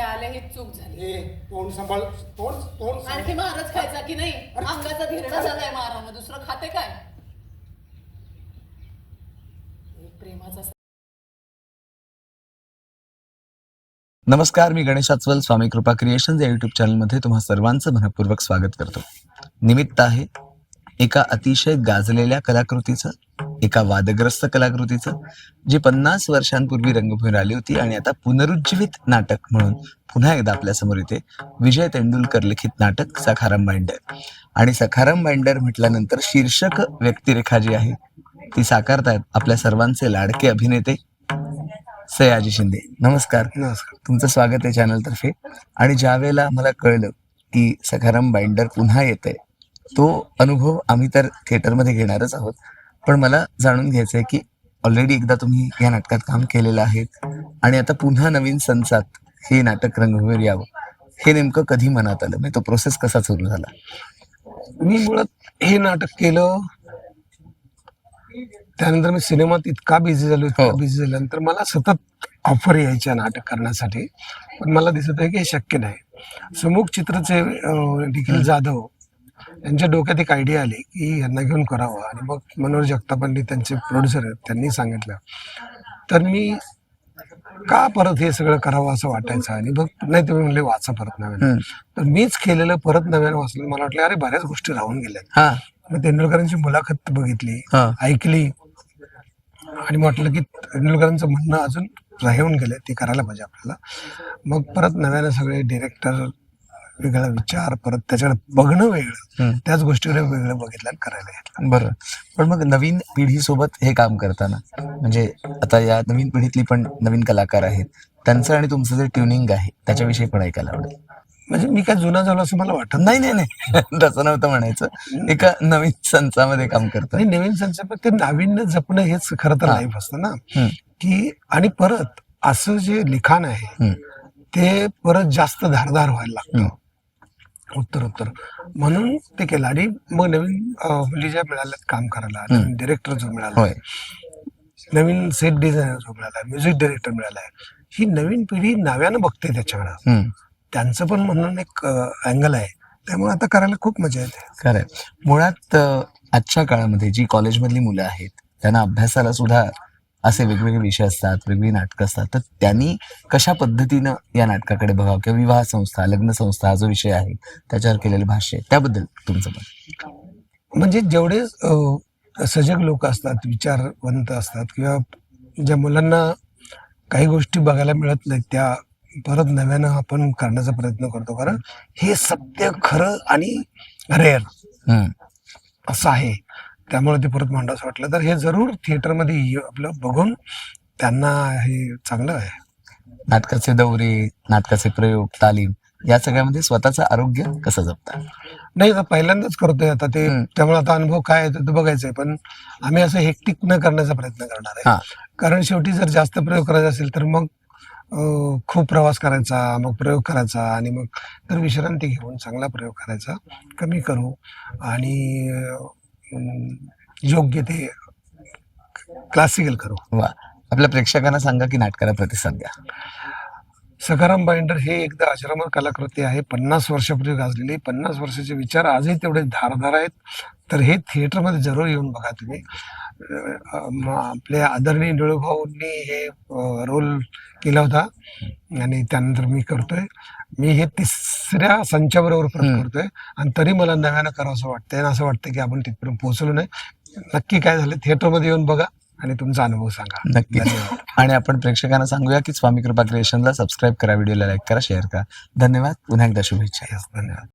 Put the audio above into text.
आले ही चूक झाली. ए तोंड सांभाळ तोंड तोंड सांभाळ. आणखी महाराज खायचा की नाही? अंगाचा धिरडा झालाय महाराज दुसरं खाते काय? एक प्रेमाचा नमस्कार मी गणेश आचवल स्वामी कृपा क्रिएशन या युट्यूब चॅनलमध्ये तुम्हा सर्वांचं मनपूर्वक स्वागत करतो. निमित्त आहे एका अतिशय गाजलेल्या कलाकृतीचं एका वादग्रस्त कलाकृतीचं जी पन्नास वर्षांपूर्वी रंगभूमीवर आली होती आणि आता पुनरुज्जीवित नाटक म्हणून पुन्हा एकदा आपल्यासमोर येते. विजय तेंडुलकर लिखित नाटक सखाराम बाइंडर आणि सखाराम बाइंडर म्हटल्यानंतर शीर्षक व्यक्तिरेखा जी आहे ती साकारतायत आपल्या सर्वांचे लाडके अभिनेते सयाजी शिंदे. नमस्कार. नमस्कार. तुमचं स्वागत आहे चॅनल तर्फे. आणि ज्या वेळेला मला कळलं की सखाराम बाइंडर पुन्हा येत आहे तो अनुभव आम्ही तर थिएटरमध्ये घेणारच आहोत. पण मला जाणून घ्यायचं आहे की ऑलरेडी एकदा तुम्ही या नाटकात काम केलेलं आहे आणि आता पुन्हा नवीन संचात हे नाटक रंगभूमीवर यावं हे नेमकं कधी मनात आलं? म्हणजे तो प्रोसेस कसा सुरू झाला? मी मुळात हे नाटक केलं त्यानंतर मी सिनेमात इतका बिझी झालो इतका हो. बिझी झाल्यानंतर मला सतत ऑफर यायच्या नाटक करण्यासाठी. पण मला दिसत आहे की हे शक्य नाही. सुमुख चित्रचे निखिल जाधव यांच्या डोक्यात एक आयडिया आली की यांना घेऊन करावं. आणि मग मनोहर जगतापांनी त्यांचे प्रोड्युसर आहेत त्यांनी सांगितलं. तर मी का परत हे सगळं करावं असं वाटायचं? आणि मग नाही तुम्ही म्हणले वाचा परत नव्यानं. तर मीच केलेलं परत नव्यानं वाचलं. मला वाटलं अरे बऱ्याच गोष्टी राहून गेल्यात. हा. मग तेंडुलकरांची मुलाखत बघितली ऐकली. आणि म्हटलं की तेंडुलकरांचं म्हणणं अजून राहून गेलं ते करायला पाहिजे आपल्याला. मग परत नव्यानं सगळे डिरेक्टर वेगळा विचार परत त्याच्याकडे बघणं वेगळं. त्याच गोष्टीकडे वेगळं बघितलं आणि करायला घेतलं. बरं. पण मग नवीन पिढीसोबत हे काम करताना म्हणजे आता या नवीन पिढीतली पण नवीन कलाकार आहेत. त्यांचं आणि तुमचं जे ट्युनिंग आहे त्याच्याविषयी पण ऐकायला आवडेल. म्हणजे मी काय जुना झालो असं मला वाटत नाही. नाही नाही तसं नव्हतं म्हणायचं. एका नवीन संचामध्ये काम करतं नाही नवीन संच ते नाविन्य जपणं हेच खरं तर. लाईफ असतं ना. की आणि परत असं जे लिखाण आहे ते परत जास्त धारदार व्हायला लागतं. उत्तर उत्तर. म्हणून ते केलं. आणि मग नवीन मुली ज्या मिळाल्यात काम करायला नवीन डिरेक्टर जो मिळाला नवीन सेट डिझायनर जो मिळाला म्युझिक डिरेक्टर मिळालाय ही नवीन पिढी नव्यानं बघते त्याच्याकडं. त्यांचं पण म्हणून एक अँगल आहे. त्यामुळे आता करायला खूप मजा येते. खरंय. मुळात आजच्या काळामध्ये जी कॉलेजमधली मुलं आहेत त्यांना अभ्यासाला सुद्धा असे वेगवेगळे विषय असतात वेगवेगळी नाटकं असतात. तर त्यांनी कशा पद्धतीनं या नाटकाकडे बघावं किंवा विवाह संस्था लग्न संस्था हा जो विषय आहे त्याच्यावर केलेलं भाष्य त्याबद्दल तुमचं पण म्हणजे जेवढे सजग लोक असतात विचारवंत असतात किंवा ज्या मुलांना काही गोष्टी बघायला मिळत नाहीत त्या परत नव्यानं आपण करण्याचा प्रयत्न करतो. कारण हे सत्य खरं आणि रेअर असं आहे. त्यामुळे ते परत मांडावंसं वाटलं. तर हे जरूर थिएटरमध्ये आपलं बघून त्यांना हे चांगलं आहे. नाटकाचे दौरे नाटकाचे प्रयोग तालीम या सगळ्यामध्ये स्वतःचं आरोग्य कसं जपता? नाही आता पहिल्यांदाच करतोय आता ते. त्यामुळे आता अनुभव काय आहे ते बघायचंय. पण आम्ही असं हेक्टिक न करण्याचा प्रयत्न करणार हा. आहे कारण शेवटी जर जास्त प्रयोग करायचा असेल तर मग खूप प्रवास करायचा मग प्रयोग करायचा आणि मग तर विश्रांती घेऊन चांगला प्रयोग करायचा. कमी करू आणि योग्य ते क्लासिकल करू. वा. आपल्या प्रेक्षकांना सांगा की नाटकाला प्रतिसाद द्या. सखाराम बाइंडर हे एकदा अजरामर कलाकृती आहे. पन्नास वर्षापूर्वी गाजलेली. पन्नास वर्षाचे विचार आजही तेवढे धारदार आहेत. तर हे थिएटरमध्ये जरूर येऊन बघा तुम्ही. अं, म- आपले आदरणीय निळूभाऊंनी हे रोल केला होता. आणि त्यानंतर मी करतोय. मी हे तिसऱ्या संचाबरोबर परत. करतोय. आणि तरी मला नव्यानं करावं असं वाटतंय. आणि असं वाटतं की आपण तिथपर्यंत पोहोचलो नाही. नक्की काय झालं? थिएटरमध्ये येऊन बघा. आणि तुमचा अनुभव सांगा. नक्की. आणि आपण प्रेक्षकांना सांगूया की स्वामी कृपा क्रिएशनला सबस्क्राईब करा व्हिडिओला लाईक करा शेअर करा. धन्यवाद. पुन्हा एकदा शुभेच्छा. धन्यवाद.